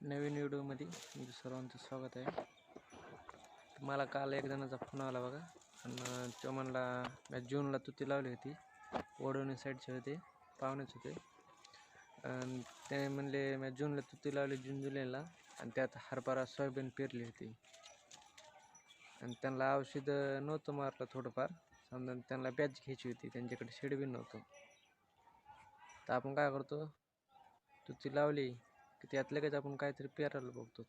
नवीन व्हिडिओमध्ये तुमचं सर्वांचं स्वागत आहे. मला काल एक जणाचा फोन आला बघा. आणि तो म्हणला मी जूनला तुती लावली होती. वडवणी साईडचे होते पाहुणेच होते. आणि ते म्हणले मी जूनला तुती लावली जून जुलैला. आणि त्यात हरभरा सोयाबीन पेरली होती. आणि त्यांना औषधं नव्हतं मारलं थोडंफार. समजा त्यांना बॅच घ्यायची होती त्यांच्याकडे शेड बी नव्हतं. तर आपण काय करतो? तुती लावली. की त्यात लगेच आपण काहीतरी पेरायला बघतो.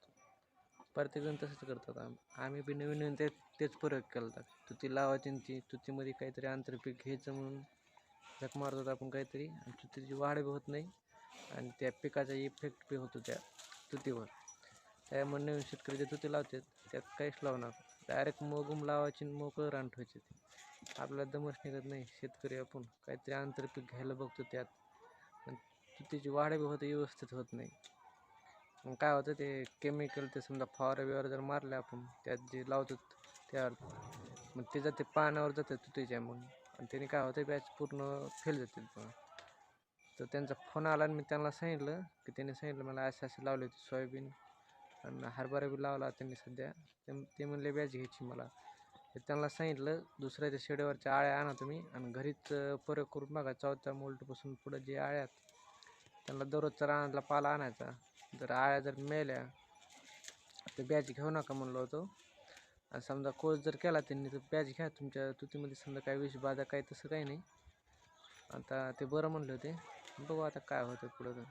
प्रत्येकजण तसंच करतात. आम आम्ही बी नवीन नवीन ते तेच प्रयोग केला तुती लावायची आणि ती तुतीमध्ये काहीतरी आंतरपीक घ्यायचं म्हणून झक मारतात आपण काहीतरी आणि तुतीची वाढ बी होत नाही आणि त्या पिकाचा इफेक्ट बी होतो त्या तुतीवर. त्यामुळे नवीन शेतकरी जे तुती लावतात त्यात काहीच लावणार डायरेक्ट मोगम लावायची आणि मोकळं रान ठेवायचे ते. आपल्याला दमच निघत नाही. शेतकरी आपण काहीतरी आंतरपीक घ्यायला बघतो त्यात. आणि तुतीची वाढ बी होते व्यवस्थित होत नाही. मग काय होतं ते केमिकल ते समजा फवारा बिवारा जर मारले आपण त्यात जे लावतो त्यावर मग ते जाते पानावर जाते तुतीच्या मग. आणि त्याने काय होतं बॅच पूर्ण फेल जाते पण. तर त्यांचा फोन आला आणि मी त्यांना सांगितलं की त्याने सांगितलं मला असे असे लावले होते सोयाबीन. आणि हरभरा बी लावला त्यांनी सध्या. ते ते म्हणले बॅच घ्यायची मला. तर त्यांना सांगितलं दुसऱ्या त्या शेड्यावरच्या आळ्या आणा तुम्ही आणि घरीच पर करून बघा. चौथ्या मोल्टपासून पुढं जे आळ्या आहेत त्यांना दररोजचा रानातला पाला आणायचा. जर आळ्या जर मेल्या तर बॅच घेऊ नका म्हणलो होतो. आणि समजा कोर्स जर केला त्यांनी तर बॅच घ्या. तुमच्या तुतीमध्ये समजा काय विष बाधा काय तसं काही नाही. आता ते बरं म्हणले होते. बघू आता काय होतं पुढं. तर